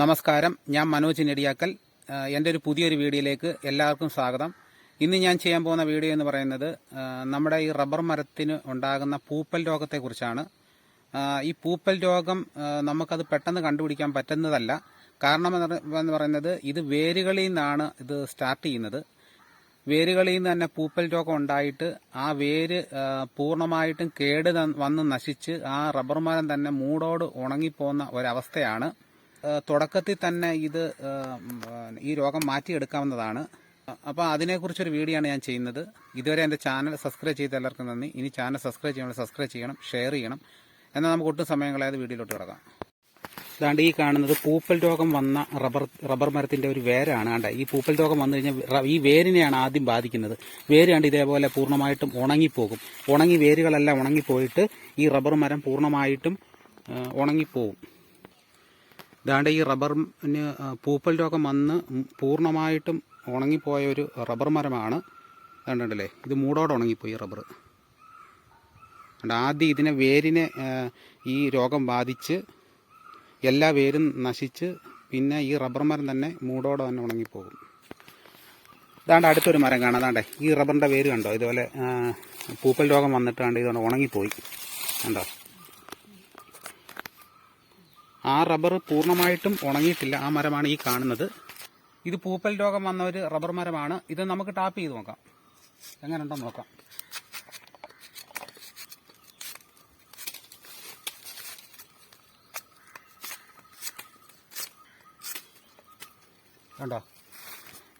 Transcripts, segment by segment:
നമസ്കാരം. ഞാൻ മനോജ് നെടിയാക്കൽ. എന്റെ ഒരു പുതിയൊരു വീഡിയോയിലേക്ക് എല്ലാവർക്കും സ്വാഗതം. ഇന്ന് ഞാൻ ചെയ്യാൻ പോകുന്ന വീഡിയോ എന്ന് പറയുന്നത് നമ്മുടെ ഈ റബ്ബർ മരത്തിന് ഉണ്ടാകുന്ന പൂപ്പൽ രോഗത്തെക്കുറിച്ചാണ്. ഈ പൂപ്പൽ രോഗം നമുക്കത് പെട്ടെന്ന് കണ്ടുപിടിക്കാൻ പറ്റുന്നതല്ല. കാരണം എന്ന് പറയുന്നത് ഇത് വേരുകളിൽ നിന്നാണ് ഇത് സ്റ്റാർട്ട് ചെയ്യുന്നത്. വേരുകളിൽ നിന്ന് തന്നെ പൂപ്പൽ രോഗം ഉണ്ടായിട്ട് ആ വേര് പൂർണമായിട്ടും കേട് വന്ന് നശിച്ച് ആ റബ്ബർ മരം തന്നെ മൂടോട് ഉണങ്ങിപ്പോകുന്ന ഒരവസ്ഥയാണ്. തുടക്കത്തിൽ തന്നെ ഇത് ഈ രോഗം മാറ്റിയെടുക്കാവുന്നതാണ്. അപ്പോൾ അതിനെക്കുറിച്ചൊരു വീഡിയോ ആണ് ഞാൻ ചെയ്യുന്നത്. ഇതുവരെ എന്റെ ചാനൽ സബ്സ്ക്രൈബ് ചെയ്ത എല്ലാവർക്കും നന്ദി. ഇനി ചാനൽ സബ്സ്ക്രൈബ് ചെയ്യണം സബ്സ്ക്രൈബ് ചെയ്യണം ഷെയർ ചെയ്യണം. എന്നാൽ നമുക്ക് ഒട്ടും സമയം കളയാതെ വീഡിയോയിലോട്ട് കിടക്കാം. ഇതാണ്ട് ഈ കാണുന്നത് പൂപ്പൽ രോഗം വന്ന റബ്ബർ റബ്ബർ മരത്തിന്റെ ഒരു വേരാണ്. ആണ്ട ഈ പൂപ്പൽ രോഗം വന്നു കഴിഞ്ഞാൽ ഈ വേരിനെയാണ് ആദ്യം ബാധിക്കുന്നത്. വേര് കണ്ട് ഇതേപോലെ പൂർണമായിട്ടും ഉണങ്ങിപ്പോകും. ഉണങ്ങി വേരുകളെല്ലാം ഉണങ്ങിപ്പോയിട്ട് ഈ റബ്ബർ മരം പൂർണമായിട്ടും ഉണങ്ങിപ്പോകും. ഇതാണ്ട് ഈ റബ്ബറിന് പൂപ്പൽ രോഗം വന്ന് പൂർണമായിട്ടും ഉണങ്ങിപ്പോയ ഒരു റബ്ബർ മരമാണ്. കണ്ടല്ലേ ഇത് മൂടോടെ ഉണങ്ങിപ്പോയി റബ്ബർ. ആദ്യം ഇതിനെ വേരിനെ ഈ രോഗം ബാധിച്ച് എല്ലാ വേരും നശിച്ച് പിന്നെ ഈ റബ്ബർ മരം തന്നെ മൂടോടെ തന്നെ ഉണങ്ങിപ്പോകും. ഇതാണ്ട് അടുത്തൊരു മരം കാണാം. അതാണ്ടേ ഈ റബ്ബറിന്റെ വേര് കണ്ടോ? ഇതുപോലെ പൂപ്പൽ രോഗം വന്നിട്ടാണ്ട് ഇതുകൊണ്ട് ഉണങ്ങിപ്പോയി. കണ്ടോ? ആ റബ്ബർ പൂർണമായിട്ടും ഉണങ്ങിയിട്ടില്ല. ആ മരമാണ് ഈ കാണുന്നത്. ഇത് പൂപ്പൽ രോഗം വന്ന ഒരു റബ്ബർ മരമാണ്. ഇത് നമുക്ക് ടാപ്പ് ചെയ്ത് നോക്കാം. എങ്ങനെയുണ്ടോ നോക്കാം. കണ്ടോ?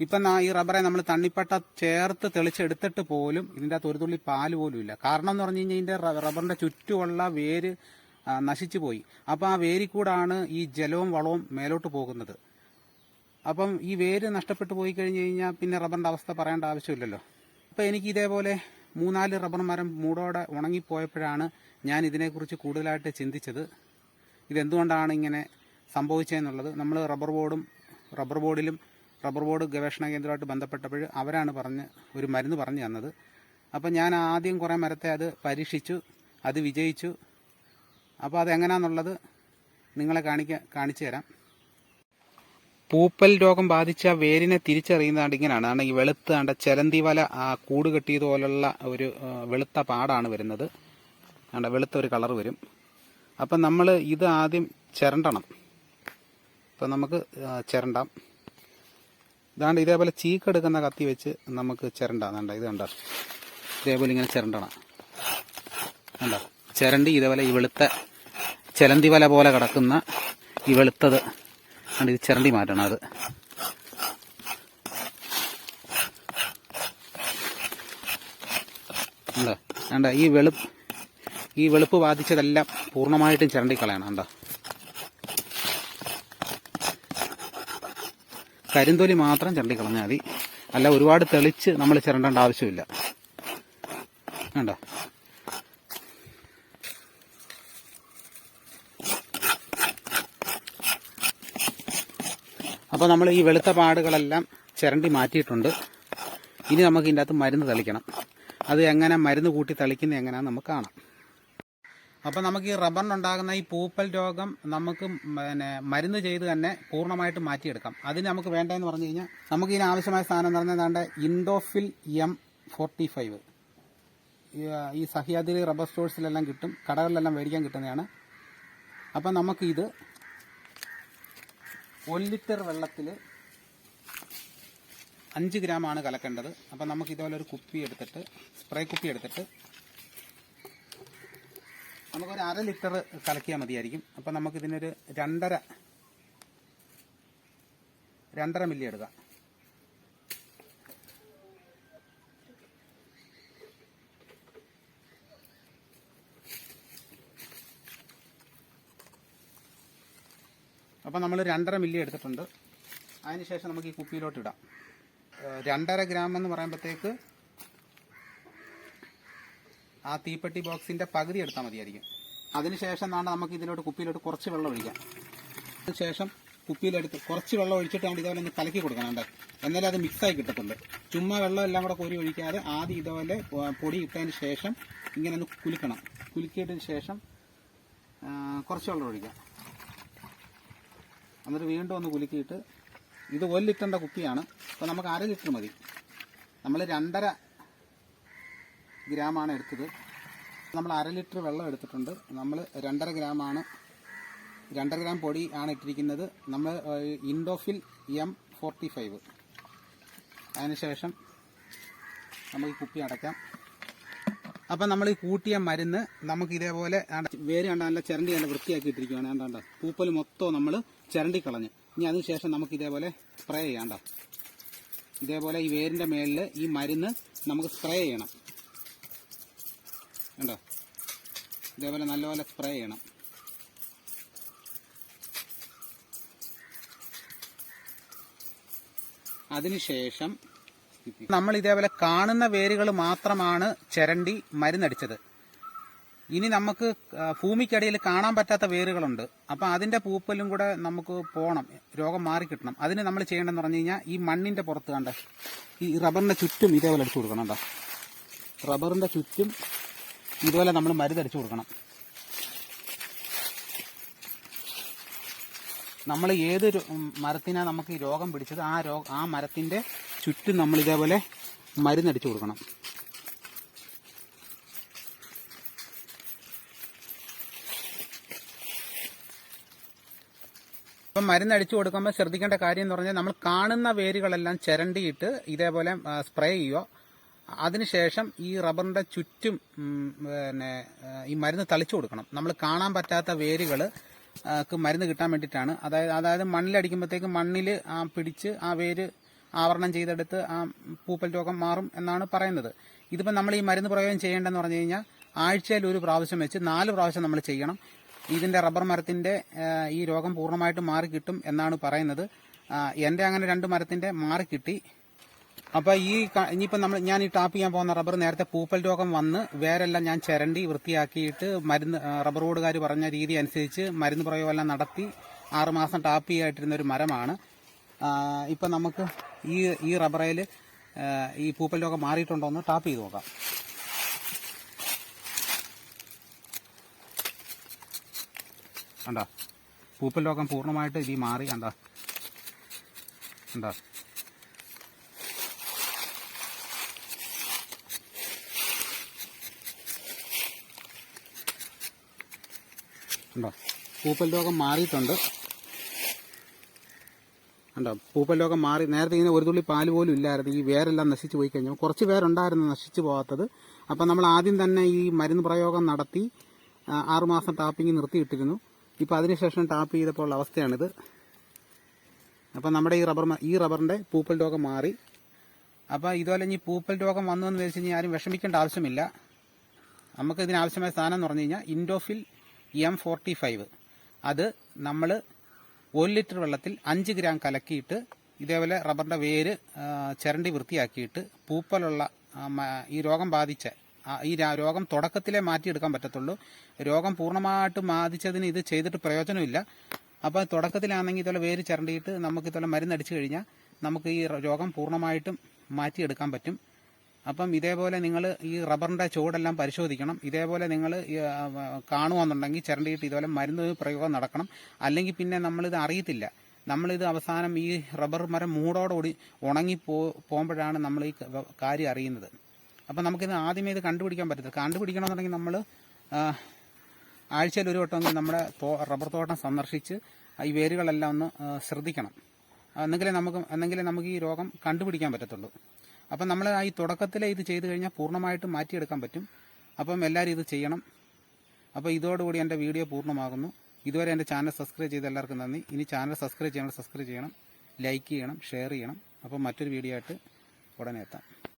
ഇപ്പം ഈ റബ്ബറെ നമ്മൾ തണ്ണിപ്പട്ട ചേർത്ത് തെളിച്ചെടുത്തിട്ട് പോലും ഇതിന്റെ അകത്ത് ഒരു തുള്ളി പാൽ പോലും ഇല്ല. കാരണം എന്ന് പറഞ്ഞു കഴിഞ്ഞാൽ ഇതിന്റെ റബ്ബറിന്റെ ചുറ്റുമുള്ള വേര് ആ, നശിച്ചു പോയി അപ്പം ആ വേരിക്കൂടാണ് ഈ ജലവും വളവും മേലോട്ട് പോകുന്നത്. അപ്പം ഈ വേര് നഷ്ടപ്പെട്ടു പോയി കഴിഞ്ഞു കഴിഞ്ഞാൽ പിന്നെ റബ്ബറിന്റെ അവസ്ഥ പറയേണ്ട ആവശ്യമില്ലല്ലോ. അപ്പം എനിക്ക് ഇതേപോലെ മൂന്നാൽ റബ്ബർ മരം മൂടോടെ ഉണങ്ങിപ്പോയപ്പോഴാണ് ഞാൻ ഇതിനെക്കുറിച്ച് കൂടുതലായിട്ട് ചിന്തിച്ചത്. ഇതെന്തുകൊണ്ടാണ് ഇങ്ങനെ സംഭവിച്ചതെന്നുള്ളത്. നമ്മൾ റബ്ബർ ബോർഡും റബ്ബർ ബോർഡിലും റബ്ബർ ബോർഡ് ഗവേഷണ കേന്ദ്രമായിട്ട് ബന്ധപ്പെട്ടപ്പോൾ അവരാണ് പറഞ്ഞ് ഒരു മരുന്ന് പറഞ്ഞു തന്നത്. അപ്പം ഞാൻ ആദ്യം കുറേ മരത്തെ അത് പരീക്ഷിച്ചു അത് വിജയിച്ചു. അപ്പോൾ അതെങ്ങനെയാണെന്നുള്ളത് നിങ്ങളെ കാണിക്ക കാണിച്ചു തരാം. പൂപ്പൽ രോഗം ബാധിച്ച വേരിനെ തിരിച്ചറിയുന്നതാണ്ട് ഇങ്ങനെയാണ് അതാണ് ഈ വെളുത്ത കണ്ട ചെലന്തി വല കൂട് കെട്ടിയതുപോലുള്ള ഒരു വെളുത്ത പാടാണ് വരുന്നത്. ആണ്ട് വെളുത്ത ഒരു കളർ വരും. അപ്പം നമ്മൾ ഇത് ആദ്യം ചിരണ്ടണം. അപ്പം നമുക്ക് ചിരണ്ടാം. ഇതാണ്ട് ഇതേപോലെ ചീക്കെടുക്കുന്ന കത്തി വെച്ച് നമുക്ക് ചിരണ്ടാം. കണ്ട ഇത് കണ്ട? ഇതേപോലെ ഇങ്ങനെ ചിരണ്ടണം. കണ്ട ചിരണ്ടി ഇതേപോലെ ഈ വെളുത്ത ചിലന്തി വല പോലെ കിടക്കുന്ന ഈ വെളുത്തത്. കണ്ട് ഇത് ചിരണ്ടി മാറ്റണം അത്. കണ്ട? ഈ വെളുപ്പ് ഈ വെളുപ്പ് ബാധിച്ചതെല്ലാം പൂർണമായിട്ടും ചിരണ്ടി കളയണം കണ്ടോ? കരിന്തൊലി മാത്രം ചിരണ്ടി കളഞ്ഞാൽ മതി. അല്ല ഒരുപാട് തെളിച്ച് നമ്മൾ ചിരണ്ടേണ്ട ആവശ്യമില്ല. കണ്ടോ? അപ്പോൾ നമ്മൾ ഈ വെളുത്ത പാടുകളെല്ലാം ചിരണ്ടി മാറ്റിയിട്ടുണ്ട്. ഇനി നമുക്ക് ഇതിന്റെ അകത്ത് മരുന്ന് തളിക്കണം. അത് എങ്ങനെ മരുന്ന് കൂട്ടി തളിക്കുന്നത് എങ്ങനെയാണെന്ന് നമുക്ക് കാണാം. അപ്പോൾ നമുക്ക് ഈ റബ്ബറിനുണ്ടാകുന്ന ഈ പൂപ്പൽ രോഗം നമുക്ക് പിന്നെ മരുന്ന് ചെയ്ത് തന്നെ പൂർണമായിട്ട് മാറ്റിയെടുക്കാം. അതിന് നമുക്ക് വേണ്ടതെന്ന് പറഞ്ഞു കഴിഞ്ഞാൽ നമുക്ക് ഇതിന് ആവശ്യമായ സാധനം എന്ന് പറഞ്ഞാൽ ഏതാണ്ട് ഇൻഡോഫിൽ എം ഫോർട്ടി ഫൈവ്. ഈ സഹ്യാദ്രി റബ്ബർ സ്റ്റോഴ്സിലെല്ലാം കിട്ടും. കടകളിലെല്ലാം മേടിക്കാൻ കിട്ടുന്നതാണ്. അപ്പം നമുക്കിത് ഒരു ലിറ്റർ വെള്ളത്തിൽ അഞ്ച് ഗ്രാമാണ് കലക്കേണ്ടത്. അപ്പം നമുക്ക് ഇതുപോലെ ഒരു കുപ്പി എടുത്തിട്ട് സ്പ്രേ കുപ്പി എടുത്തിട്ട് നമുക്കൊരു അര ലിറ്റർ കലക്കിയാൽ മതിയായിരിക്കും. അപ്പം നമുക്കിതിനൊരു രണ്ടര രണ്ടര മില്ലി എടുക്കാം. അപ്പം നമ്മൾ രണ്ടര മില്ലി എടുത്തിട്ടുണ്ട്. അതിനുശേഷം നമുക്ക് ഈ കുപ്പിയിലോട്ട് ഇടാം. രണ്ടര ഗ്രാം എന്ന് പറയുമ്പോഴത്തേക്ക് ആ തീപ്പെട്ടി ബോക്സിന്റെ പകുതി എടുത്താൽ മതിയായിരിക്കും. അതിനുശേഷം എന്നാണ് നമുക്ക് ഇതിലോട്ട് കുപ്പിയിലോട്ട് കുറച്ച് വെള്ളം ഒഴിക്കാം. അതിനുശേഷം കുപ്പിയിലെടുത്ത് കുറച്ച് വെള്ളം ഒഴിച്ചിട്ട് ഇതുപോലെ ഒന്ന് കലക്കി കൊടുക്കണം എന്നാലേ അത് മിക്സായി കിട്ടത്തുള്ളൂ. ചുമ്മാ വെള്ളം എല്ലാം കൂടെ കോരി ഒഴിക്കാതെ ആദ്യം ഇതുപോലെ പൊടി ഇട്ടതിന് ശേഷം ഇങ്ങനെ ഒന്ന് കുലുക്കണം. കുലുക്കിയതിന് ശേഷം കുറച്ച് വെള്ളം ഒഴിക്കാം. എന്നിട്ട് വീണ്ടും ഒന്ന് കുലുക്കിയിട്ട് ഇത് ഒരു ലിറ്ററിന്റെ കുപ്പിയാണ്. അപ്പോൾ നമുക്ക് അര ലിറ്റർ മതി. നമ്മൾ രണ്ടര ഗ്രാമാണ് എടുത്തത്. നമ്മൾ അര ലിറ്റർ വെള്ളം എടുത്തിട്ടുണ്ട്. നമ്മൾ രണ്ടര ഗ്രാമാണ് രണ്ടര ഗ്രാം പൊടി ആണ് ഇട്ടിരിക്കുന്നത്. നമ്മൾ ഇൻഡോഫിൽ എം ഫോർട്ടി ഫൈവ്. അതിനുശേഷം നമുക്ക് കുപ്പി അടയ്ക്കാം. അപ്പം നമ്മൾ ഈ കൂട്ടിയ മരുന്ന് നമുക്ക് ഇതേപോലെ വേര് കണ്ട നല്ല ചിരണ്ടി നല്ല വൃത്തിയാക്കി ഇട്ടിരിക്കുകയാണ് കണ്ടാണ്ട പൂപ്പൽ മൊത്തം നമ്മൾ ചിരണ്ടി കളഞ്ഞ്. ഇനി അതിനുശേഷം നമുക്ക് ഇതേപോലെ സ്പ്രേ ചെയ്യാണ്ട ഇതേപോലെ ഈ വേരിന്റെ മേളിൽ ഈ മരുന്ന് നമുക്ക് സ്പ്രേ ചെയ്യണം. കണ്ടോ? ഇതേപോലെ നല്ലപോലെ സ്പ്രേ ചെയ്യണം. അതിനുശേഷം നമ്മൾ ഇതേപോലെ കാണുന്ന വേരുകൾ മാത്രമാണ് ചിരണ്ടി മരുന്നടിച്ചത്. ഇനി നമുക്ക് ഭൂമിക്കടിയിൽ കാണാൻ പറ്റാത്ത വേരുകളുണ്ട്. അപ്പം അതിന്റെ പൂപ്പലും കൂടെ നമുക്ക് പോകണം രോഗം മാറിക്കിട്ടണം അതിന് നമ്മൾ ചെയ്യേണ്ടതെന്ന് പറഞ്ഞു കഴിഞ്ഞാൽ ഈ മണ്ണിന്റെ പുറത്ത് കണ്ട ഈ റബ്ബറിന്റെ ചുറ്റും ഇതേപോലെ അടിച്ചു കൊടുക്കണം കേട്ടോ റബ്ബറിന്റെ ചുറ്റും ഇതുപോലെ നമ്മൾ മരുന്നടിച്ചു കൊടുക്കണം. നമ്മൾ ഏത് മരത്തിനാണ് നമുക്ക് ഈ രോഗം പിടിച്ചത്? ആ രോഗം ആ മരത്തിന്റെ ചുറ്റും നമ്മൾ ഇതേപോലെ മരുന്നടിച്ചു കൊടുക്കണം. ഇപ്പം മരുന്നടിച്ചു കൊടുക്കുമ്പോൾ ശ്രദ്ധിക്കേണ്ട കാര്യം എന്ന് പറഞ്ഞാൽ നമ്മൾ കാണുന്ന വേരുകളെല്ലാം ചിരണ്ടിയിട്ട് ഇതേപോലെ സ്പ്രേ ചെയ്യുക. അതിനുശേഷം ഈ റബ്ബറിന്റെ ചുറ്റും പിന്നെ ഈ മരുന്ന് തളിച്ചു കൊടുക്കണം. നമ്മൾ കാണാൻ പറ്റാത്ത വേരുകൾ മരുന്ന് കിട്ടാൻ വേണ്ടിയിട്ടാണ്. അതായത് അതായത് മണ്ണിലടിക്കുമ്പോഴത്തേക്ക് മണ്ണിൽ പിടിച്ച് ആ വേര് ആവരണം ചെയ്തെടുത്ത് ആ പൂപ്പൽ രോഗം മാറും എന്നാണ് പറയുന്നത്. ഇതിപ്പോൾ നമ്മൾ ഈ മരുന്ന് പ്രയോഗം ചെയ്യേണ്ടതെന്ന് പറഞ്ഞു കഴിഞ്ഞാൽ ആഴ്ചയിൽ ഒരു പ്രാവശ്യം വെച്ച് നാല് പ്രാവശ്യം നമ്മൾ ചെയ്യണം. ഇതിന്റെ റബ്ബർ മരത്തിന്റെ ഈ രോഗം പൂർണമായിട്ട് മാറി കിട്ടും എന്നാണ് പറയുന്നത്. എന്റെ അങ്ങനെ രണ്ട് മരത്തിന്റെ മാറി കിട്ടി. അപ്പോൾ ഈ ഇനിയിപ്പോൾ നമ്മൾ ഞാൻ ഈ ടാപ്പ് ചെയ്യാൻ പോകുന്ന റബ്ബർ നേരത്തെ പൂപ്പൽ രോഗം വന്ന് വേരെല്ലാം ഞാൻ ചിരണ്ടി വൃത്തിയാക്കിയിട്ട് മരുന്ന് റബ്ബർ ബോർഡുകാർ പറഞ്ഞ രീതി അനുസരിച്ച് മരുന്ന് പ്രയോഗമെല്ലാം നടത്തി ആറുമാസം ടാപ്പ് ചെയ്യായിട്ടിരുന്ന ഒരു മരമാണ്. ഇപ്പൊ നമുക്ക് ഈ ഈ റബ്ബറയിൽ ഈ പൂപ്പൽ മാറിയിട്ടുണ്ടോ എന്ന് ടാപ്പ് ചെയ്ത് നോക്കാം. കണ്ടോ? പൂപ്പൽ രോഗം പൂർണമായിട്ട് ഇതി മാറി കണ്ടോ? കണ്ടോ? കണ്ടോ? പൂപ്പൽ രോഗം മാറിയിട്ടുണ്ട്. കണ്ടോ? പൂപ്പൽ രോഗം മാറി നേരത്തെ ഇങ്ങനെ ഒരു തുള്ളി പാൽ പോലും ഇല്ലായിരുന്നു. ഈ വേരെല്ലാം നശിച്ചു പോയി കഴിഞ്ഞു. കുറച്ച് പേരുണ്ടായിരുന്നു നശിച്ചു പോകാത്തത് അപ്പം നമ്മൾ ആദ്യം തന്നെ ഈ മരുന്ന് പ്രയോഗം നടത്തി ആറുമാസം ടാപ്പിംഗ് നിർത്തിയിട്ടിരുന്നു. ഇപ്പം അതിനുശേഷം ടാപ്പ് ചെയ്തപ്പോൾ അവസ്ഥയാണിത്. അപ്പം നമ്മുടെ ഈ റബ്ബർ ഈ റബ്ബറിന്റെ പൂപ്പൽ രോഗം മാറി. അപ്പോൾ ഇതുപോലെ ഇനി പൂപ്പൽ രോഗം വന്നു എന്ന് വെച്ച് കഴിഞ്ഞാൽ ആരും വിഷമിക്കേണ്ട ആവശ്യമില്ല. നമുക്ക് ഇതിനാവശ്യമായ സാധനം എന്ന് പറഞ്ഞു കഴിഞ്ഞാൽ ഇൻഡോഫിൽ എം ഫോർട്ടി ഫൈവ്. അത് നമ്മൾ ഒരു ലിറ്റർ വെള്ളത്തിൽ അഞ്ച് ഗ്രാം കലക്കിയിട്ട് ഇതേപോലെ റബ്ബറിന്റെ വേര് ചിരണ്ടി വൃത്തിയാക്കിയിട്ട് പൂപ്പലുള്ള ഈ രോഗം ബാധിച്ച ഈ രോഗം തുടക്കത്തിലേ മാറ്റിയെടുക്കാൻ പറ്റത്തുള്ളൂ. രോഗം പൂർണമായിട്ട് ബാധിച്ചതിന് ഇത് ചെയ്തിട്ട് പ്രയോജനമില്ല. അപ്പോൾ തുടക്കത്തിലാണെങ്കിൽ ഇതുപോലെ വേര് ചിരണ്ടിയിട്ട് നമുക്ക് ഇതുപോലെ മരുന്നടിച്ചു കഴിഞ്ഞാൽ നമുക്ക് ഈ രോഗം പൂർണമായിട്ടും മാറ്റിയെടുക്കാൻ പറ്റും. അപ്പം ഇതേപോലെ നിങ്ങൾ ഈ റബ്ബറിന്റെ ചുവടെല്ലാം പരിശോധിക്കണം. ഇതേപോലെ നിങ്ങൾ കാണുവാന്നുണ്ടെങ്കിൽ ചിരണ്ടിയിട്ട് ഇതുപോലെ മരുന്ന് പ്രയോഗം നടക്കണം. അല്ലെങ്കിൽ പിന്നെ നമ്മളിത് അറിയത്തില്ല. നമ്മളിത് അവസാനം ഈ റബ്ബർ മരം മൂടോടുകൂടി ഉണങ്ങി പോ പോകുമ്പോഴാണ് നമ്മൾ ഈ കാര്യം അറിയുന്നത്. അപ്പം നമുക്കിത് ആദ്യമേ ഇത് കണ്ടുപിടിക്കാൻ പറ്റത്തില്ല. കണ്ടുപിടിക്കണമെന്നുണ്ടെങ്കിൽ നമ്മൾ ആഴ്ചയിൽ ഒരു വട്ടമെങ്കിലും നമ്മുടെ റബ്ബർ തോട്ടം സന്ദർശിച്ച് ഈ വേരുകളെല്ലാം ഒന്ന് ശ്രദ്ധിക്കണം. എന്നെങ്കിലേ നമുക്ക് എന്നെങ്കിലേ നമുക്ക് ഈ രോഗം കണ്ടുപിടിക്കാൻ പറ്റത്തുള്ളൂ. അപ്പം നമ്മൾ ആ ഈ തുടക്കത്തിലെ ഇത് ചെയ്തു കഴിഞ്ഞാൽ പൂർണമായിട്ടും മാറ്റിയെടുക്കാൻ പറ്റും. അപ്പം എല്ലാവരും ഇത് ചെയ്യണം. അപ്പോൾ ഇതോടുകൂടി എന്റെ വീഡിയോ പൂർണമാകുന്നു. ഇതുവരെ എന്റെ ചാനൽ സബ്സ്ക്രൈബ് ചെയ്ത എല്ലാവർക്കും നന്ദി. ഇനി ചാനൽ സബ്സ്ക്രൈബ് ചെയ്യണം സബ്സ്ക്രൈബ് ചെയ്യണം ലൈക്ക് ചെയ്യണം ഷെയർ ചെയ്യണം. അപ്പം മറ്റൊരു വീഡിയോ ആയിട്ട് ഉടനെ എത്താം.